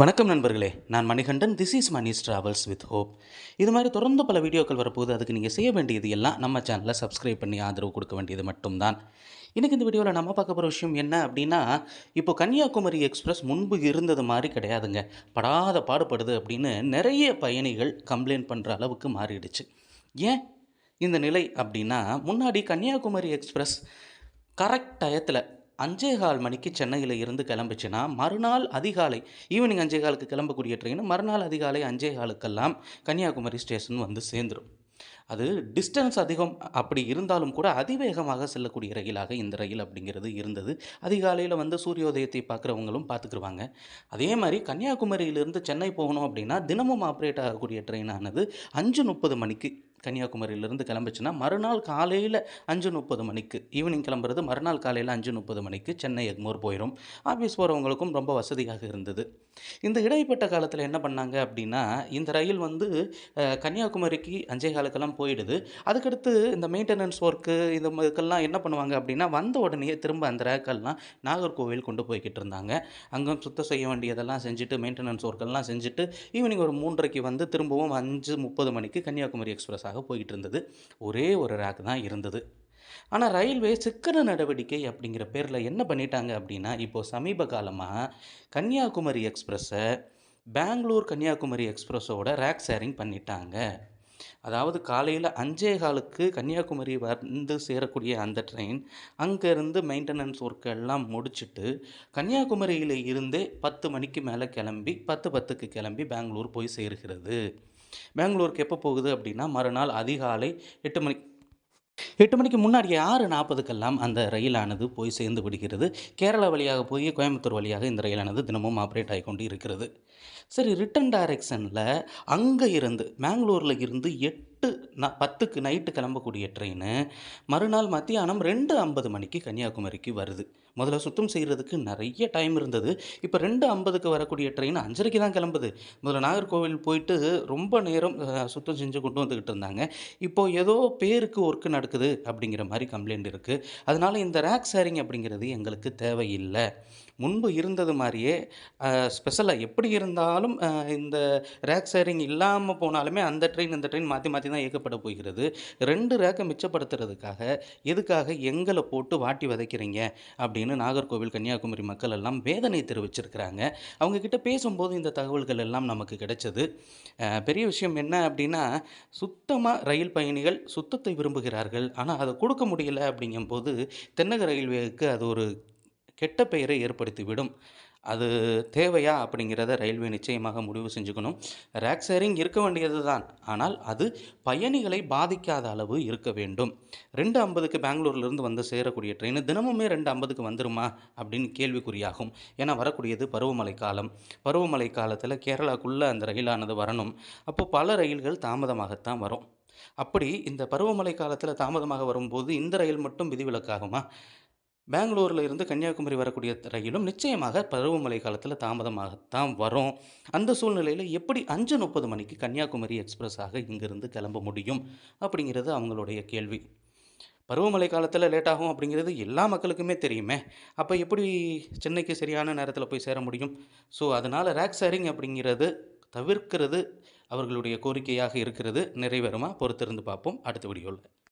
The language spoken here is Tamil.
வணக்கம் நண்பர்களே. நான் Manikandan. This is Mani's travels with hope இது மாதிரி தொடர்ந்து பல வீடியோக்கள் வரப்போகுது. அதுக்கு நீங்கள் செய்ய வேண்டியது எல்லாம் நம்ம சேனலை சப்ஸ்கிரைப் பண்ணி ஆதரவு கொடுக்க வேண்டியது மட்டும்தான். இன்றைக்கி இந்த வீடியோவில் நம்ம பார்க்க போகிற விஷயம் என்ன அப்படின்னா இப்போ கன்னியாகுமரி எக்ஸ்பிரஸ் முன்பு இருந்தது மாதிரி கிடையாதுங்க. படாத பாடுபடுது அப்படின்னு நிறைய பயணிகள் கம்ப்ளைண்ட் பண்ணுற அளவுக்கு மாறிடுச்சு. ஏன் இந்த நிலை அப்படின்னா முன்னாடி கன்னியாகுமரி எக்ஸ்பிரஸ் கரெக்ட் டயத்தில் அஞ்சே கால் மணிக்கு சென்னையில் இருந்து கிளம்பிச்சுன்னா மறுநாள் அதிகாலை ஈவினிங் அஞ்சே காலுக்கு கிளம்பக்கூடிய ட்ரெயின் மறுநாள் அதிகாலை அஞ்சே காலுக்கெல்லாம் கன்னியாகுமரி ஸ்டேஷன் வந்து சேர்ந்துடும் அது டிஸ்டன்ஸ் அதிகம் அப்படி இருந்தாலும் கூட அதிவேகமாக செல்லக்கூடிய ரயிலாக இந்த ரயில் அப்படிங்கிறது இருந்தது. அதிகாலையில் வந்து சூரியோதயத்தை பார்க்குறவங்களும் பார்த்துக்குருவாங்க. அதே மாதிரி கன்னியாகுமரியிலிருந்து சென்னை போகணும் அப்படின்னா தினமும் ஆப்ரேட் ஆகக்கூடிய ட்ரெயினானது அஞ்சு முப்பது மணிக்கு கன்னியாகுமரியிலேருந்து கிளம்பிச்சுன்னா மறுநாள் காலையில் அஞ்சு முப்பது மணிக்கு ஈவினிங் கிளம்புறது மறுநாள் காலையில் அஞ்சு முப்பது மணிக்கு சென்னை எக்மோர் போயிடும் ஆஃபீஸ் போகிறவங்களுக்கும் ரொம்ப வசதியாக இருந்தது. இந்த இடைப்பட்ட காலத்தில் என்ன பண்ணாங்க அப்படின்னா இந்த ரயில் வந்து கன்னியாகுமரிக்கு அஞ்சே காலுக்கெல்லாம் போயிடுது. அதுக்கடுத்து இந்த மெயின்டெனன்ஸ் ஒர்க்கு இந்த இதுக்கெல்லாம் என்ன பண்ணுவாங்க அப்படின்னா வந்த உடனே திரும்ப அந்த ரேக்கெல்லாம் நாகர்கோவில் கொண்டு போய்கிட்டு இருந்தாங்க. அங்கே சுத்தம் செய்ய வேண்டியதெல்லாம் செஞ்சுட்டு மெயின்டெனன்ஸ் ஒர்க்கெல்லாம் செஞ்சுட்டு ஈவினிங் ஒரு மூன்றரைக்கு வந்து திரும்பவும் அஞ்சு முப்பது மணிக்கு கன்னியாகுமரி எக்ஸ்பிரஸாக போய்கிட்டு இருந்தது ஒரே ஒரு ரேக் தான் இருந்தது. ஆனால் ரயில்வே சிக்கன நடவடிக்கை அப்படிங்கிற பேரில் என்ன பண்ணிட்டாங்க அப்படின்னா இப்போது சமீப காலமாக கன்னியாகுமரி எக்ஸ்பிரஸை பெங்களூர் கன்னியாகுமரி எக்ஸ்பிரஸோட ரேக் ஷேரிங் பண்ணிட்டாங்க. அதாவது காலையில் அஞ்சே காலுக்கு கன்னியாகுமரி வந்து சேரக்கூடிய அந்த ட்ரெயின் அங்கேருந்து மெயின்டெனன்ஸ் ஒர்க் எல்லாம் முடிச்சுட்டு கன்னியாகுமரியில் இருந்தே பத்து மணிக்கு மேலே கிளம்பி பத்து பத்துக்கு கிளம்பி பெங்களூர் போய் சேருகிறது. பெங்களூருக்கு எப்போ போகுது அப்படின்னா மறுநாள் அதிகாலை எட்டு மணி எட்டு மணிக்கு முன்னாடி ஆறு நாற்பதுக்கெல்லாம் அந்த ரயிலானது போய் சேர்ந்து விடுகிறது. கேரளா வழியாக போய் கோயம்புத்தூர் வழியாக இந்த ரயிலானது தினமும் ஆப்ரேட் ஆகிக்கொண்டு இருக்கிறது. சரி ரிட்டன் டைரக்ஷனில் அங்கே இருந்து மேங்களூரில் இருந்து எட்டு ந பத்துக்கு நைட்டு கிளம்பக்கூடிய ட்ரெயின் மறுநாள் மத்தியானம் ரெண்டு ஐம்பது மணிக்கு கன்னியாகுமரிக்கு வருது. முதல்ல சுத்தம் செய்கிறதுக்கு நிறைய டைம் இருந்தது. இப்போ ரெண்டு ஐம்பதுக்கு வரக்கூடிய ட்ரெயின் அஞ்சரைக்கு தான் கிளம்புது. முதல்ல நாகர்கோவில் போயிட்டு ரொம்ப நேரம் சுத்தம் செஞ்சு கொண்டு வந்துக்கிட்டு இருந்தாங்க. இப்போ ஏதோ பேருக்கு ஒர்க்கு இருக்குது அப்படிங்கிற மாதிரி கம்ப்ளைண்ட் இருக்குது அதனால் இந்த ரேக் ஷேரிங் அப்படிங்கிறது எங்களுக்கு தேவையில்லை. முன்பு இருந்தது மாதிரியே ஸ்பெஷலாக எப்படி இருந்தாலும் இந்த ரேக் ஷேரிங் இல்லாமல் போனாலுமே அந்த ட்ரெயின் இந்த ட்ரெயின் மாற்றி மாற்றி தான் இயக்கப்பட போகிறது. ரெண்டு ரேக்கை மிச்சப்படுத்துறதுக்காக எதுக்காக எங்களை போட்டு வாட்டி வதைக்கிறீங்க அப்படின்னு நாகர்கோவில் கன்னியாகுமரி மக்கள் எல்லாம் வேதனை தெரிவிச்சிருக்கிறாங்க. அவங்க கிட்ட பேசும்போது இந்த தகவல்கள் எல்லாம் நமக்கு கிடைச்சது. பெரிய விஷயம் என்ன அப்படின்னா சுத்தமாக ரயில் பயணிகள் சுத்தத்தை விரும்புகிறார்கள். ஆனால் அதை கொடுக்க முடியல அப்படிங்கும்போது தென்னக ரயில்வேக்கு அது ஒரு கெட்ட பெயரை ஏற்படுத்திவிடும். அது தேவையா அப்படிங்கிறத ரயில்வே நிச்சயமாக முடிவு செஞ்சுக்கணும். ரேக் ஷேரிங் இருக்க வேண்டியது தான் ஆனால் அது பயணிகளை பாதிக்காத அளவு இருக்க வேண்டும். ரெண்டு ஐம்பதுக்கு பெங்களூர்லேருந்து வந்து சேரக்கூடிய ட்ரெயின் தினமுமே ரெண்டு ஐம்பதுக்கு வந்துருமா? அப்படின்னு கேள்விக்குறியாகும். ஏன்னா வரக்கூடியது பருவமழை காலம். பருவமழை காலத்தில் கேரளாக்குள்ளே அந்த ரயிலானது வரணும். அப்போ பல ரயில்கள் தாமதமாகத்தான் வரும். அப்படி இந்த பருவமழை காலத்தில் தாமதமாக வரும்போது இந்த ரயில் மட்டும் விதிவிலக்காகுமா? பெங்களூரில் இருந்து கன்னியாகுமரி வரக்கூடிய ரயிலும் நிச்சயமாக பருவமழை காலத்தில் தாமதமாகத்தான் வரும். அந்த சூழ்நிலையில் எப்படி அஞ்சு முப்பது மணிக்கு கன்னியாகுமரி எக்ஸ்பிரஸாக இங்கிருந்து கிளம்ப முடியும்? அப்படிங்கிறது அவங்களுடைய கேள்வி. பருவமழை காலத்தில் லேட் ஆகும் அப்படிங்கிறது எல்லா மக்களுக்குமே தெரியுமே. அப்போ எப்படி சென்னைக்கு சரியான நேரத்தில் போய் சேர முடியும்? ஸோ அதனால் ரேக் ஷேரிங் அப்படிங்கிறது தவிர்க்கிறது அவர்களுடைய கோரிக்கையாக இருக்கிறது நிறைவேறுமா? பொறுத்திருந்து பார்ப்போம். அடுத்த வீடியோவில்.